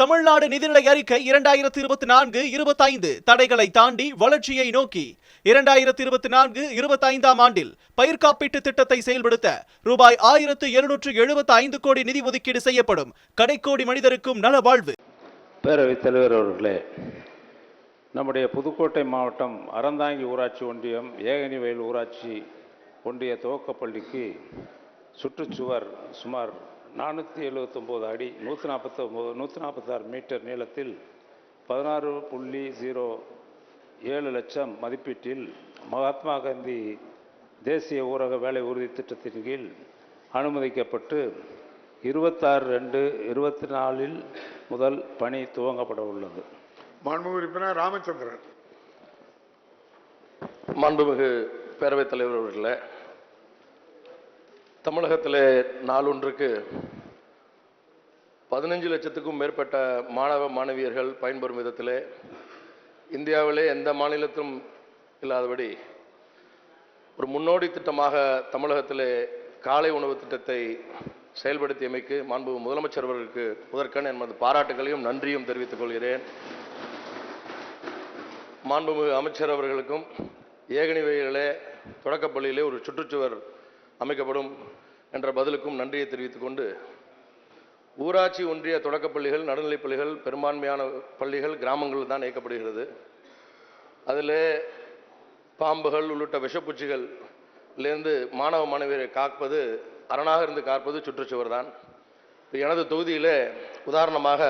தமிழ்நாடு நிதிநிலை அறிக்கை இரண்டாயிரத்தி இருபத்தி நான்கு இருபத்தைந்து. தடைகளை தாண்டி வளர்ச்சியை நோக்கி. இரண்டாயிரத்தி இருபத்தி நான்கு இருபத்தைந்தாம் ஆண்டில் பயிர் காப்பீட்டு திட்டத்தை செயல்படுத்த ரூபாய் ஆயிரத்து எழுநூற்று எழுபத்தி ஐந்து கோடி நிதி ஒதுக்கீடு செய்யப்படும். கடைக்கோடி மனிதருக்கும் நல வாழ்வு. பேரவைத் தலைவர் அவர்களே நம்முடைய புதுக்கோட்டை மாவட்டம் அறந்தாங்கி ஊராட்சி ஒன்றியம் ஏகனிவயல் ஊராட்சி ஒன்றிய துவக்கப்பள்ளிக்கு சுற்றுச்சுவர் சுமார் நானூற்றி எழுபத்தொம்போது அடி நூற்றி நாற்பத்தொம்போது நூற்றி நாற்பத்தாறு மீட்டர் நீளத்தில் பதினாறு புள்ளி ஜீரோ ஏழு லட்சம் மதிப்பீட்டில் மகாத்மா காந்தி தேசிய ஊரக வேலை உறுதி திட்டத்தின் கீழ் அனுமதிக்கப்பட்டு இருபத்தாறு ரெண்டு இருபத்தி நாலில் முதல் பணி துவங்கப்பட உள்ளது. மாண்புமிகு உறுப்பினர் ராமச்சந்திரன். மாண்புமிகு பேரவைத் தலைவர் அவர்களே தமிழகத்தில் நாளொன்றுக்கு பதினஞ்சு லட்சத்துக்கும் மேற்பட்ட மாணவ மாணவியர்கள் பயன்பெறும் விதத்திலே இந்தியாவிலே எந்த மாநிலத்திலும் இல்லாதபடி ஒரு முன்னோடி திட்டமாக தமிழகத்திலே காலை உணவு திட்டத்தை செயல்படுத்தியமைக்கு மாண்பு முதலமைச்சர் அவர்களுக்கு முதற்கண் எனது பாராட்டுகளையும் நன்றியும் தெரிவித்துக் கொள்கிறேன். மாண்புமிகு அமைச்சர் அவர்களுக்கும் ஏகனிவையிலே தொடக்கப்பள்ளியிலே ஒரு சுற்றுச்சுவர் அமைக்கப்படும் என்ற பதிலுக்கும் நன்றியை தெரிவித்துக் கொண்டு ஊராட்சி ஒன்றிய தொடக்கப்பள்ளிகள் நடுநிலைப்பள்ளிகள் பெரும்பான்மையான பள்ளிகள் கிராமங்களில் தான் இயக்கப்படுகிறது. அதில் பாம்புகள் உள்ளிட்ட விஷப்பூச்சிகள்லேருந்து மாணவ மாணவியரை காப்பது அரணாக இருந்து காப்பது சுற்றுச்சுவர் தான். எனது தொகுதியிலே உதாரணமாக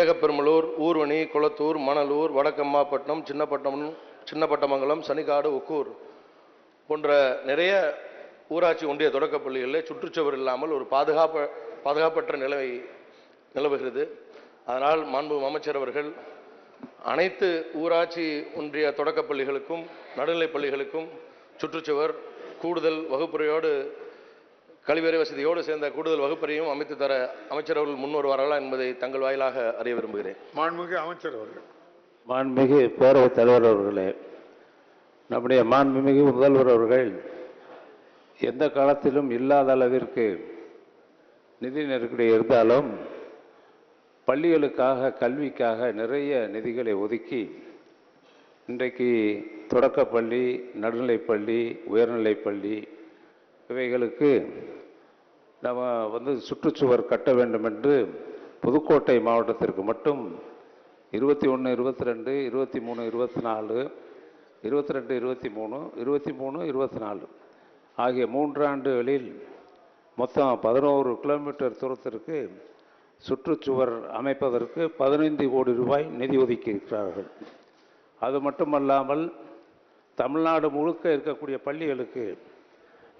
ஏகப்பெருமலூர் ஊர்வணி குளத்தூர் மணலூர் வடக்கம்மாப்பட்டினம் சின்னப்பட்டம் சின்னப்பட்டமங்கலம் சனிக்காடு ஒக்கூர் போன்ற நிறைய ஊராட்சி ஒன்றிய தொடக்கப் பள்ளிகளில் சுற்றுச்சுவர் இல்லாமல் ஒரு பாதுகாப்பு பாதுகாப்பற்ற நிலை நிலவுகிறது. அதனால் மாண்பு அமைச்சர் அவர்கள் அனைத்து ஊராட்சி ஒன்றிய தொடக்கப் பள்ளிகளுக்கும் நடுநிலைப் பள்ளிகளுக்கும் சுற்றுச்சுவர் கூடுதல் வகுப்புறையோடு கழிவறை வசதியோடு சேர்ந்த கூடுதல் வகுப்பறையும் அமைத்து தர அமைச்சர் அவர்கள் முன் வருவார்களா என்பதை தங்கள் வாயிலாக அறிய விரும்புகிறேன். மாண்புமிகு அமைச்சர் அவர்கள். மாண்புமிகு பேரவைத் தலைவர் அவர்களே நம்முடைய மாண்புமிகு முதல்வர் அவர்கள் எந்த காலத்திலும் இல்லாத அளவிற்கு நிதி நெருக்கடி இருந்தாலும் பள்ளிகளுக்காக கல்விக்காக நிறைய நிதிகளை ஒதுக்கி இன்றைக்கு தொடக்கப்பள்ளி நடுநிலைப்பள்ளி உயர்நிலைப்பள்ளி இவைகளுக்கு நம்ம வந்து சுற்றுச்சுவர் கட்ட வேண்டும் என்று புதுக்கோட்டை மாவட்டத்திற்கு மட்டும் இருபத்தி ஒன்று இருபத்தி ரெண்டு இருபத்தி மூணு இருபத்தி நாலு இருபத்தி ரெண்டு இருபத்தி மூணு இருபத்தி மூணு இருபத்தி நாலு. ஆகிய மூன்றாண்டுகளில் மொத்தம் பதினோரு கிலோமீட்டர் தூரத்திற்கு சுற்றுச்சுவர் அமைப்பதற்கு பதினைந்து கோடி ரூபாய் நிதி ஒதுக்கியிருக்கிறார்கள். அது மட்டுமல்லாமல் தமிழ்நாடு முழுக்க இருக்கக்கூடிய பள்ளிகளுக்கு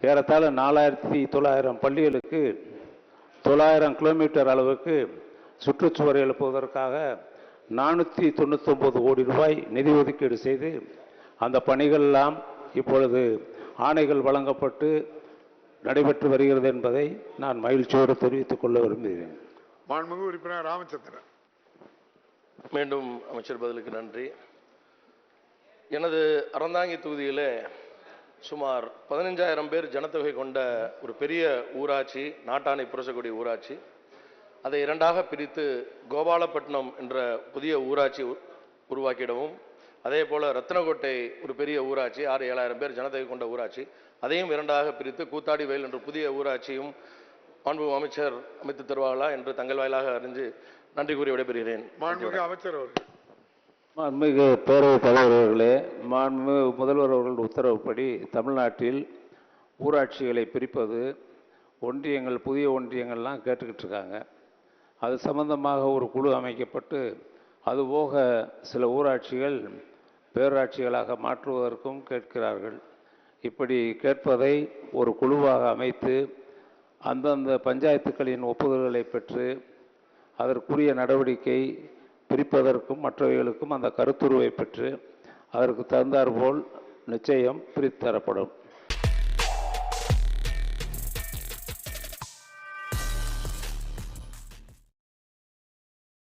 ஏறத்தாழ நாலாயிரத்தி தொள்ளாயிரம் பள்ளிகளுக்கு தொள்ளாயிரம் கிலோமீட்டர் அளவுக்கு சுற்றுச்சுவர் எழுப்புவதற்காக நானூற்றி தொண்ணூத்தொம்பது கோடி ரூபாய் நிதி ஒதுக்கீடு செய்து அந்த பணிகளெல்லாம் இப்பொழுது ஆணைகள் வழங்கப்பட்டு நடைபெற்று வருகிறது என்பதை நான் மகிழ்ச்சியோடு தெரிவித்துக் கொள்ள விரும்புகிறேன். மாண்புமிகு உறுப்பினர் ராமச்சந்திரன். மீண்டும் அமைச்சர் பதிலுக்கு நன்றி. எனது அறந்தாங்கி தொகுதியிலே சுமார் பதினஞ்சாயிரம் பேர் ஜனத்தொகை கொண்ட ஒரு பெரிய ஊராட்சி நாட்டானை புரசக்கூடிய ஊராட்சி. அதை இரண்டாக பிரித்து கோபாலப்பட்டினம் என்ற புதிய ஊராட்சி உ- உருவாக்கிடவும் அதே போல ரத்தினக்கோட்டை ஒரு பெரிய ஊராட்சி ஆறு ஏழாயிரம் பேர் ஜனத்தொகை கொண்ட ஊராட்சி. அதையும் இரண்டாக பிரித்து கூத்தாடி வயல் என்ற புதிய ஊராட்சியும் மாண்பு அமைச்சர் அமைத்து தருவார்களா என்று தங்கள் வாயிலாக அறிஞ்சு நன்றி கூறி விடைபெறுகிறேன். மாண்புமிகு அமைச்சர் அவர்கள். மாண்புமிகு பேரவைத் தலைவர் அவர்களே மாண்புமிகு முதல்வர் அவர்கள் உத்தரவுப்படி தமிழ்நாட்டில் ஊராட்சிகளை பிரிப்பது ஒன்றியங்கள் புதிய ஒன்றியங்கள்லாம் கேட்டுக்கிட்டு இருக்காங்க. அது சம்பந்தமாக ஒரு குழு அமைக்கப்பட்டு அதுபோக சில ஊராட்சிகள் பேராட்சிகளாக மாற்றுவதற்கும் கேட்கிறார்கள். இப்படி கேட்பதை ஒரு குழுவாக அமைத்து அந்தந்த பஞ்சாயத்துக்களின் ஒப்புதல்களை பெற்று அதற்குரிய நடவடிக்கை பிரிப்பதற்கும் மற்றவைகளுக்கும் அந்த கருத்துருவை பெற்று அதற்கு தகுந்தாற்போல் நிச்சயம் பிரித்தரப்படும்.